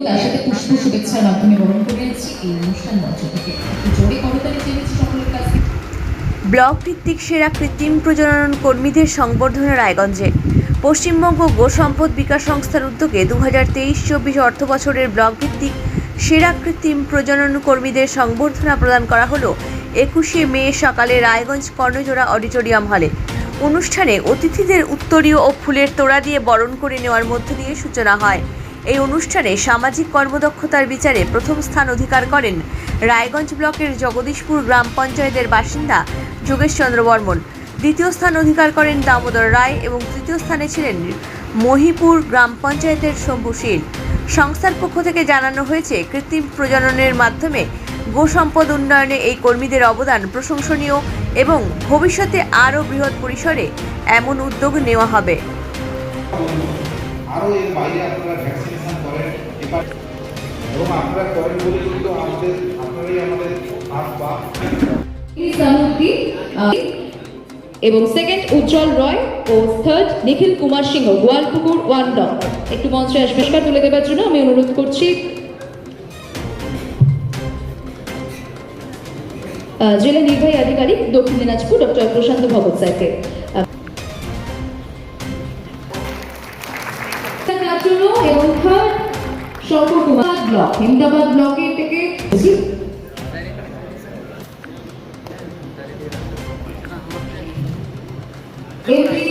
সাথে পুষ্প মাধ্যমে বরণ করে এনেছি এই অনুষ্ঠান মঞ্চ থেকে জোরে করতালি সকলের কাছ। ব্লক ভিত্তিক সেরা কৃত্রিম প্রজনন কর্মীদের সংবর্ধনা রায়গঞ্জে। পশ্চিমবঙ্গ গো সম্পদ বিকাশ সংস্থার উদ্যোগে দু হাজার তেইশ চব্বিশ অর্থ বছরের ব্লক ভিত্তিক সেরা কৃত্রিম প্রজনন কর্মীদের সংবর্ধনা প্রদান করা হলো একুশে মে সকালে রায়গঞ্জ কর্ণজোড়া অডিটোরিয়াম হলে। অনুষ্ঠানে অতিথিদের উত্তরীয় ও ফুলের তোড়া দিয়ে বরণ করে নেওয়ার মধ্য দিয়ে সূচনা হয়। এই অনুষ্ঠানে সামাজিক কর্মদক্ষতার বিচারে প্রথম স্থান অধিকার করেন রায়গঞ্জ ব্লকের জগদীশপুর গ্রাম পঞ্চায়েতের বাসিন্দা যোগেশ চন্দ্র বর্মন। দ্বিতীয় স্থান অধিকার করেন দামোদর রায় এবং তৃতীয় স্থানে ছিলেন মহিপুর গ্রাম পঞ্চায়েতের শম্ভু শীল। সংস্থার পক্ষ থেকে জানানো হয়েছে, কৃত্রিম প্রজননের মাধ্যমে গোসম্পদ উন্নয়নে এই কর্মীদের অবদান প্রশংসনীয় এবং ভবিষ্যতে আরও বৃহৎ পরিসরে এমন উদ্যোগ নেওয়া হবে। আরও এর বাইরে আপনারা ভ্যাকসিনেশন করেন। এবার এবং আপনারা করেন বলে কিন্তু আমাদের আপনারাই আমাদের হাত ইসলামুদ্দি এবং সেকেন্ড উজ্জ্বল রয় ও থার্ড নিখিল কুমার সিংহ, গোয়ালপুকুর ওয়ান ডক একটু মঞ্চে আসবে। তুলে দেওয়ার জন্য আমি অনুরোধ করছি। জেলা নির্বাহী আধিকারিক দক্ষিণ দিনাজপুর ডক্টর প্রশান্ত ভগত স্যারকে। শঙ্কর ব্লক হেমদাবাদ ব্লকের থেকে এমপি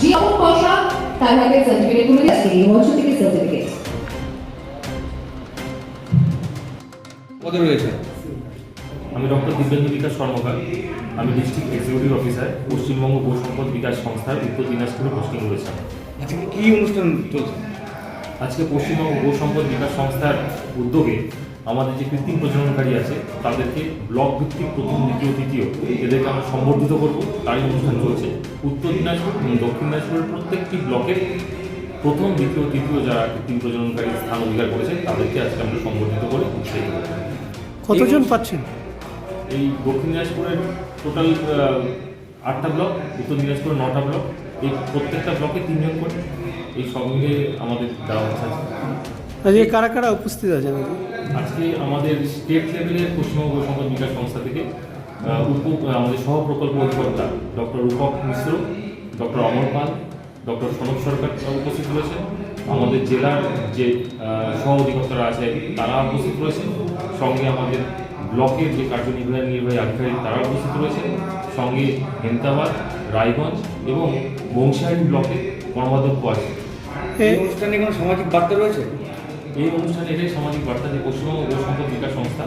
জিয়াউল বসা তার হাতে সার্টিফিকেটগুলো আছে এই মঞ্চ থেকে সার্টিফিকেট পদে রয়েছে? আমি ডক্টর দিব্যেন্দু বিকাশ কর্মকার। আমি ডিস্ট্রিক্ট এক্সিকিউটিভ অফিসার পশ্চিমবঙ্গ গো সম্পদ বিকাশ সংস্থার উত্তর দিনাজপুরে পোস্টিং রয়েছে আজকে কি অনুষ্ঠান চলছে? আজকে পশ্চিমবঙ্গ গো সম্পদ বিকাশ সংস্থার উদ্যোগে আমাদের যে কৃত্রিম প্রজননকারী আছে তাদেরকে ব্লক ভিত্তিক প্রথম দ্বিতীয় তৃতীয় এদেরকে আমরা সম্বর্ধিত করব। তারই অনুষ্ঠান চলছে। উত্তর দিনাজপুর এবং দক্ষিণ দিনাজপুরের প্রত্যেকটি ব্লকের প্রথম দ্বিতীয় তৃতীয় যারা কৃত্রিম প্রজননকারী স্থান অধিকার করেছে তাদেরকে আজকে আমরা সম্বর্ধিত করে উৎসাহিত করব। কতজন পাচ্ছেন? এই দক্ষিণ দিনাজপুরের টোটাল আটটা ব্লক উত্তর দিনাজপুরের নটা ব্লক। এই প্রত্যেকটা ব্লকে তিনজন করে এই সব মিলিয়ে আমাদের দেওয়া হচ্ছে আজকে। কারা কারা উপস্থিত আছেন আজকে? আজকে আমাদের স্টেট লেভেলের পশ্চিমবঙ্গ সম্পদ বিকাশ সংস্থা থেকে উপ আমাদের সহ প্রকল্প অধিকর্তা doctor Rupak Mishra doctor Amar Pal doctor Sanak Sarkar উপস্থিত রয়েছেন আমাদের জেলার যে সহ অধিকর্তারা আছে তারা উপস্থিত রয়েছেন সঙ্গে আমাদের ব্লকের যে কার্যনির্বাহী নির্বাহী আধিকারিক তারা উপস্থিত রয়েছেন সঙ্গে হেমতাবাদ রায়গঞ্জ এবং বংশাহারি ব্লকে কর্মাধ্যক্ষ আছে এই অনুষ্ঠানে কোনো সামাজিক বার্তা রয়েছে? এই অনুষ্ঠানে এটাই সামাজিক বার্তা যে পশ্চিমবঙ্গ সম্পদ বিকাশ সংস্থা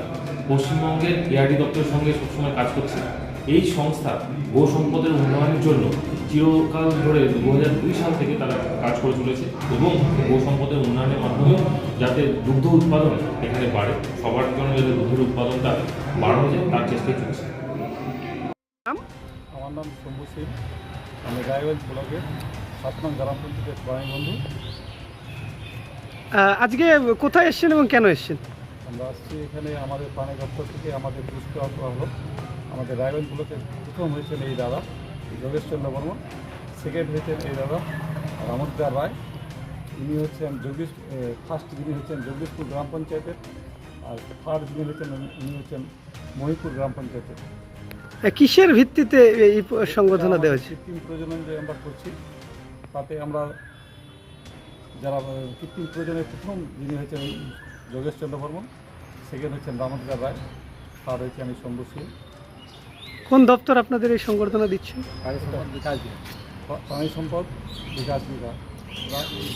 পশ্চিমবঙ্গের এআরডি দপ্তরের সঙ্গে সবসময় কাজ করছে। এই সংস্থা গো সম্পদের উন্নয়নের জন্য চিরকাল ধরে দু হাজার দুই সাল থেকে তারা কাজ করে চলেছে এবং গো সম্পদের উন্নয়নের মাধ্যমে যাতে দুগ্ধ উৎপাদন এখানে বাড়ে সবার জন্য যাতে দুধের উৎপাদনটা বাড়ানো যায় তার চেষ্টাই চলছে। আমার নাম শম্ভু সিং আমি রায়গঞ্জ ব্লকের সাত নং গ্রাম পঞ্চায়েতের প্রাণী বন্ধু। আজকে কোথায় এসেছেন এবং কেন এসেছেন? আমরা আসছি এখানে আমাদের প্রাণী দপ্তর থেকে আমাদের পুরস্কার করা হলো। আমাদের রায়গঞ্জ ব্লকের প্রথম হয়েছেন এই দাদা যোগেশচন্দ্র বর্মন। সেকেন্ড হয়েছেন এই দাদা রামদার রায়। ইনি হচ্ছেন জগদীশ ফার্স্ট যিনি হচ্ছেন জগদীশপুর গ্রাম পঞ্চায়েতের আর থার্ড যিনি হচ্ছেন ইনি হচ্ছেন মহিপুর গ্রাম পঞ্চায়েতের। কিসের ভিত্তিতে এই সংবর্ধনা দেওয়া হয়েছে? কৃত্রিম প্রজনন যে আমরা করছি তাতে আমরা যারা কৃত্রিম প্রজনের প্রথম যিনি হয়েছেন যোগেশ চন্দ্র বর্মন সেকেন্ড হচ্ছেন রামদার রায় থার্ড হচ্ছে আমি শম্ভু সিং। কোন দপ্তর আপনাদের এই সংবর্ধনা দিচ্ছে? প্রাণী সম্পদ বিকাশ প্রাণী সম্পদ বিকাশ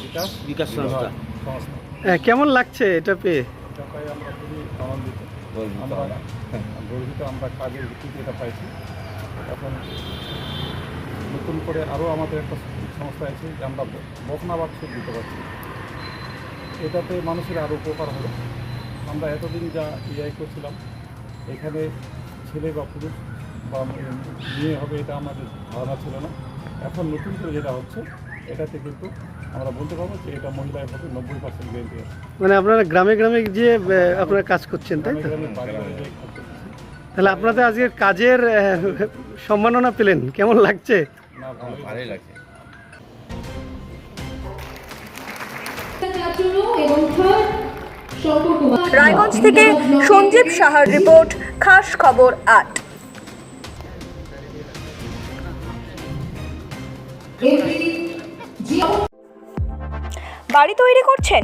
বিকাশ বিকাশ সংস্থা। কেমন লাগছে এটা পেয়ে? এটা পাই আমরা খুবই আনন্দিত। আমরা গর্বিত আমরা কাজের ভিত্তিতে এটা পাইছি। এখন নতুন করে আরও আমাদের একটা সংস্থা আছে যে আমরা ব- বকনা বাক্স দিতে পারছি। এটাতে মানুষের আরও উপকার হলো আমরা এতদিন যা ইআই করছিলাম এখানে ছেলে বা পুরুষ বা মেয়ে হবে এটা আমাদের ধারণা ছিল না। এখন নতুন করে যেটা হচ্ছে এটাতে কিন্তু আমরা বলতে পারব যে এটা মহিলায় হবে নব্বই পার্সেন্ট গ্যারেন্টি আছে। মানে আপনারা গ্রামে গ্রামে গিয়ে আপনারা কাজ করছেন তাই তো। তাহলে আপনাদের আজকের কাজের সম্মাননা পেলেন কেমন লাগছে? না ভালোই রায়গঞ্জ থেকে সঞ্জীব সাহার রিপোর্ট খাস খবর আট। জি বাড়ি তৈরি করছেন?